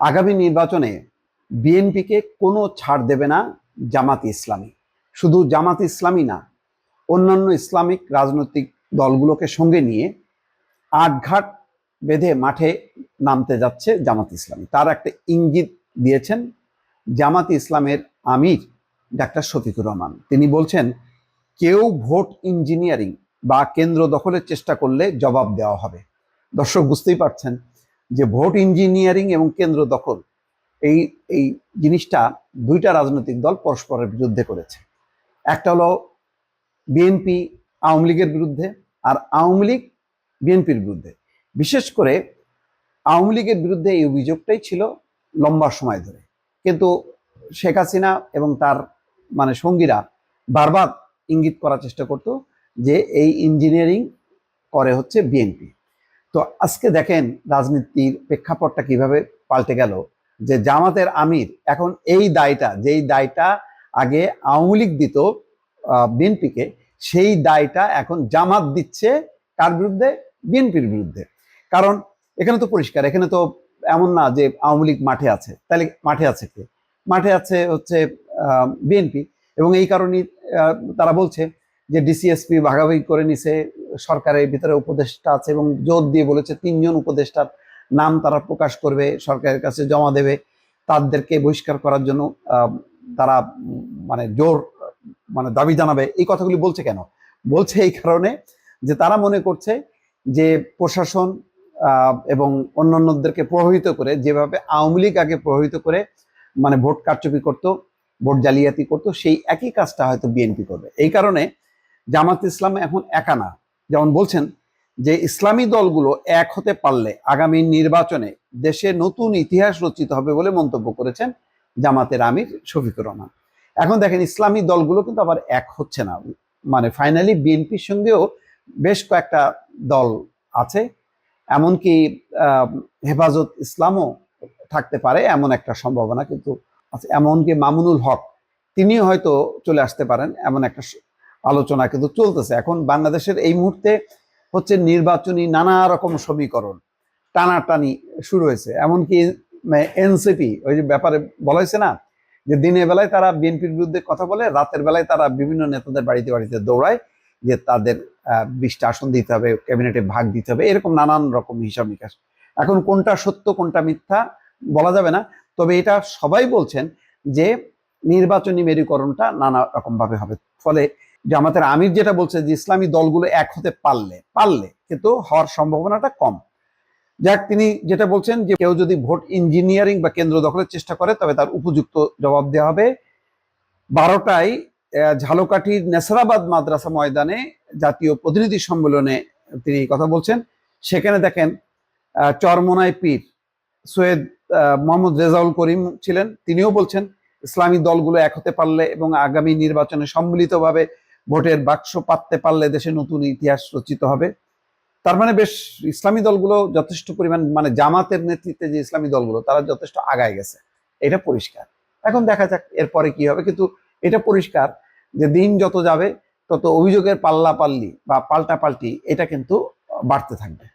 আগামী নির্বাচনে বিএনপিকে কোনো ছাড় দেবে না জামাত ইসলামী। শুধু জামাত ইসলামী না, অন্যান্য ইসলামিক রাজনৈতিক দলগুলোকে সঙ্গে নিয়ে আটঘাট বেঁধে মাঠে নামতে যাচ্ছে জামাত ইসলামী। তার একটা ইঙ্গিত দিয়েছেন জামাত ইসলামের আমির ডাক্তার শফিকুর রহমান। তিনি বলছেন, কেউ ভোট ইঞ্জিনিয়ারিং বা কেন্দ্র দখলের চেষ্টা করলে জবাব দেওয়া হবে। দর্শক, বুঝতেই পারছেন যে ভোট ইঞ্জিনিয়ারিং এবং কেন্দ্র দখল, এই এই জিনিসটা দুইটা রাজনৈতিক দল পরস্পরের বিরুদ্ধে করেছে। একটা হলো বিএনপি আওয়ামী লীগের বিরুদ্ধে আর আওয়ামী লীগ বিএনপির বিরুদ্ধে। বিশেষ করে আওয়ামী লীগের বিরুদ্ধে এই অভিযোগটাই ছিল লম্বা সময় ধরে। কিন্তু শেখ হাসিনা এবং তার মানে সঙ্গীরা বারবার ইঙ্গিত করার চেষ্টা করত যে এই ইঞ্জিনিয়ারিং করে হচ্ছে বিএনপি। তো আজকে দেখেন রাজনীতির প্রেক্ষাপটটা কীভাবে পাল্টে গেল, যে জামাতের আমির এখন এই দায়টা, যেই দায়টা আগে আওয়ামী লীগ দিত বিএনপিকে, সেই দায়টা এখন জামাত দিচ্ছে কার বিরুদ্ধে? বিএনপির বিরুদ্ধে। কারণ এখানে তো পরিষ্কার, এখানে তো এমন না যে আওয়ামী লীগ মাঠে আছে। তাহলে মাঠে আছে কে? মাঠে আছে হচ্ছে বিএনপি। এবং এই কারণেই তারা বলছে যে ডিসিএসপি ভাগাভাগি করে নিছে সরকারের ভিতরে উপদেষ্টা আছে এবং জোর দিয়ে বলেছে তিনজন উপদেষ্টার নাম তারা প্রকাশ করবে, সরকারের কাছে জমা দেবে। তাদেরকে বহিষ্কার করার জন্য তারা মানে জোর মানে দাবি জানাবে। এই কথাগুলি বলছে কেন? বলছে এই কারণে যে তারা মনে করছে যে প্রশাসন এবং অন্যান্যদেরকে প্রভাবিত করে, যেভাবে আওয়ামী লীগ আগে প্রভাবিত করে মানে ভোট কারচুপি করত, ভোট জালিয়াতি করত, সেই একই কাজটা হয়তো বিএনপি করবে। এই কারণে জামাত ইসলাম এখন একা না। যেমন বলছেন যে ইসলামী দলগুলো এক হতে পারলে আগামী নির্বাচনে দেশে নতুন ইতিহাস রচিত হবে বলে মন্তব্য করেছেন জামাতের আমির শফিকুর রহমান। এখন দেখেন ইসলামী দলগুলো কিন্তু আবার এক হচ্ছে না। মানে ফাইনালি বিএনপির সঙ্গেও বেশ কয়েকটা দল আছে। এমনকি হেফাজত ইসলামও থাকতে পারে এমন একটা সম্ভাবনা কিন্তু। এমনকি মামুনুল হক, তিনিও হয়তো চলে আসতে পারেন এমন একটা আলোচনা কিন্তু চলতেছে। এখন বাংলাদেশের এই মুহূর্তে হচ্ছে নির্বাচনী নানা রকম সমীকরণ টানাটানি শুরু হয়েছে। এমনকি এনসিপি, ওই যে ব্যাপারে বলা হয়েছে না, যে দিনের বেলায় তারা বিএনপির বিরুদ্ধে কথা বলে, রাতের বেলায় তারা বিভিন্ন নেতাদের বাড়িতে বাড়িতে দৌড়ায় যে তাদের বিশটা আসন দিতে হবে, ক্যাবিনেটে ভাগ দিতে হবে, এরকম নানান রকম হিসাব নিকাশ। এখন কোনটা সত্য, কোনটা মিথ্যা বলা যাবে না। তবে এটা সবাই বলছেন যে নির্বাচনী মেরুকরণটা নানা রকম ভাবে হবে। ফলে জামাতের আমির যেটা বলছে যে ইসলামী দলগুলো এক হতে পারলে পারলে কিন্তু হওয়ার সম্ভাবনাটা কম। যাক তিনি যেটা বলছেন যে কেউ যদি ভোট ইঞ্জিনিয়ারিং বা কেন্দ্র দখলের চেষ্টা করে তবে তার উপযুক্ত জবাব দেওয়া হবে। বারোটায় ঝালকাঠির নেসরাবাদ মাদ্রাসা ময়দানে জাতীয় প্রতিনিধি সম্মেলনে তিনি কথা বলছেন। সেখানে দেখেন আহ, চরমোনাই পীর সৈয়দ মোহাম্মদ রেজাউল করিম ছিলেন। তিনিও বলছেন ইসলামী দলগুলো এক হতে পারলে এবং আগামী নির্বাচনে সম্মিলিতভাবে ভোটের বাক্স পাততে পারলে দেশে নতুন ইতিহাস রচিত হবে। তার মানে বেশ, ইসলামী দলগুলো যথেষ্ট পরিমাণ মানে জামাতের নেতৃত্বে যে ইসলামী দলগুলো, তারা যথেষ্ট আগায় গেছে। এটা পরিষ্কার। এখন দেখা যাক এরপরে কি হবে। কিন্তু এটা পরিষ্কার যে দিন যত যাবে, তত অভিযোগের পাল্লা পাল্লি বা পাল্টা পাল্টি এটা কিন্তু বাড়তে থাকবে।